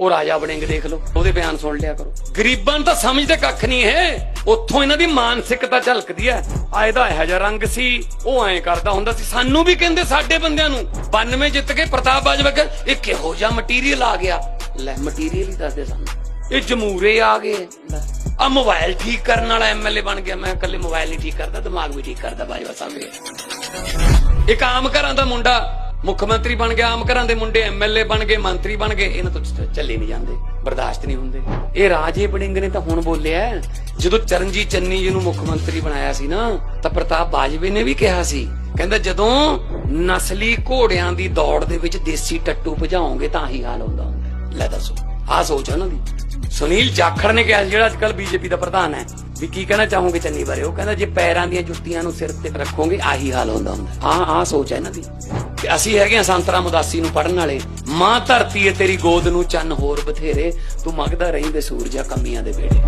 ਉਹ ਰਾਜਾ ਬਣੇਂਗੇ ਦੇਖ ਲਓ, ਉਹਦੇ ਬਿਆਨ ਸੁਣ ਲਿਆ ਕਰੋ। ਗਰੀਬਾਂ ਨੂੰ ਤਾਂ ਸਮਝਦੇ ਕੱਖ ਨਹੀਂ ਹੈ ਉੱਥੋਂ ਇਹਨਾਂ ਦੀ ਮਾਨਸਿਕਤਾ ਝਲਕਦੀ ਹੈ। ਆ ਇਹਦਾ ਇਹੋ ਜਿਹਾ ਰੰਗ ਸੀ, ਉਹ ਐਂ ਕਰਦਾ ਹੁੰਦਾ ਸੀ। ਸਾਨੂੰ ਵੀ ਕਹਿੰਦੇ ਸਾਡੇ ਬੰਦਿਆਂ ਨੂੰ 92 ਜਿੱਤ ਕੇ ਪ੍ਰਤਾਪ ਬਾਜਵਾ ਇਹ ਕਿਹੋ ਜਿਹਾ ਮਟੀਰੀਅਲ ਆ ਗਿਆ। ਲੈ ਮਟੀਰੀਅਲ ਹੀ ਦੱਸਦੇ ਸਾਨੂੰ। ਇਹ ਜਮੂਰੇ ਆ ਗਏ। ਆ ਮੋਬਾਈਲ ਠੀਕ ਕਰਨ ਵਾਲਾ ਐਮਐਲਏ ਬਣ ਗਿਆ। ਮੈਂ ਇਕੱਲੇ ਮੋਬਾਈਲ ਨਹੀਂ ਠੀਕ ਕਰਦਾ, ਦਿਮਾਗ ਵੀ ਠੀਕ ਕਰਦਾ ਬਾਜਵਾ ਸਾਹਿਬ ਇਹ ਇੱਕ ਆਮ ਘਰਾਂ ਦਾ ਮੁੰਡਾ ਮੁੱਖ ਮੰਤਰੀ ਬਣ ਗਿਆ ਆਮ ਘਰਾਂ ਦੇ ਮੁੰਡੇ ਐਮਐਲਏ ਬਣ ਗਏ ਮੰਤਰੀ ਬਣ ਗਏ ਇਹਨਾਂ ਤੋਂ ਚੱਲੇ ਨਹੀਂ ਜਾਂਦੇ ਬਰਦਾਸ਼ਤ ਨਹੀਂ ਹੁੰਦੇ। ਇਹ ਰਾਜੇ ਬੜਿੰਗ ਨੇ ਤਾਂ ਹੁਣ ਬੋਲਿਆ। ਜਦੋਂ ਚਰਨਜੀਤ ਚੰਨੀ ਜੀ ਨੂੰ ਮੁੱਖ ਮੰਤਰੀ ਬਣਾਇਆ ਸੀ ਨਾ ਤਾਂ ਪ੍ਰਤਾਪ ਬਾਜਵੇ ਨੇ ਵੀ ਕਿਹਾ ਸੀ ਕਹਿੰਦਾ ਜਦੋਂ ਨਸਲੀ ਘੋੜਿਆਂ ਦੀ ਦੌੜ ਦੇ ਵਿੱਚ ਦੇਸੀ ਟੱਟੂ ਭਜਾਓਗੇ ਤਾਂ ਹੀ ਹਾਲ ਹੁੰਦਾ। ਹੁੰਦਾ ਲੈ ਦੱਸੋ ਆਹ ਸੋਚ ਹੈ ਉਹਨਾਂ ਦੀ। ਸੁਨੀਲ ਜਾਖੜ ਨੇ ਕਿਹਾ ਸੀ, ਜਿਹੜਾ ਅੱਜਕੱਲ ਬੀਜੇਪੀ ਦਾ ਪ੍ਰਧਾਨ ਹੈ ਵੀ ਕੀ ਕਹਿਣਾ ਚਾਹੋਗੇ ਚੰਨੀ ਬਾਰੇ? ਉਹ ਕਹਿੰਦਾ ਜੇ ਪੈਰਾਂ ਦੀਆਂ ਜੁੱਤੀਆਂ ਨੂੰ ਸਿਰ ਤੇ ਰੱਖੋਗੇ ਆਹੀ ਹਾਲ ਹੁੰਦਾ ਹੁੰਦਾ। ਆਹ ਆਹ ਸੋਚ ਹੈ ਇਹਨਾਂ ਦੀ। ਤੇ ਅਸੀਂ ਹੈਗੇ ਆ ਸੰਤਰਾ ਮੁਦਾਸੀ ਨੂੰ ਪੜਨ ਵਾਲੇ। ਮਾਂ ਧਰਤੀ ਏ ਤੇਰੀ ਗੋਦ ਨੂੰ ਚੰਨ ਹੋਰ ਬਥੇਰੇ। ਤੂੰ ਮੰਗਦਾ ਰਹੀਂ ਦੇ ਸੂਰਜਾ ਕਮੀਆਂ ਦੇ ਵੇੜੇ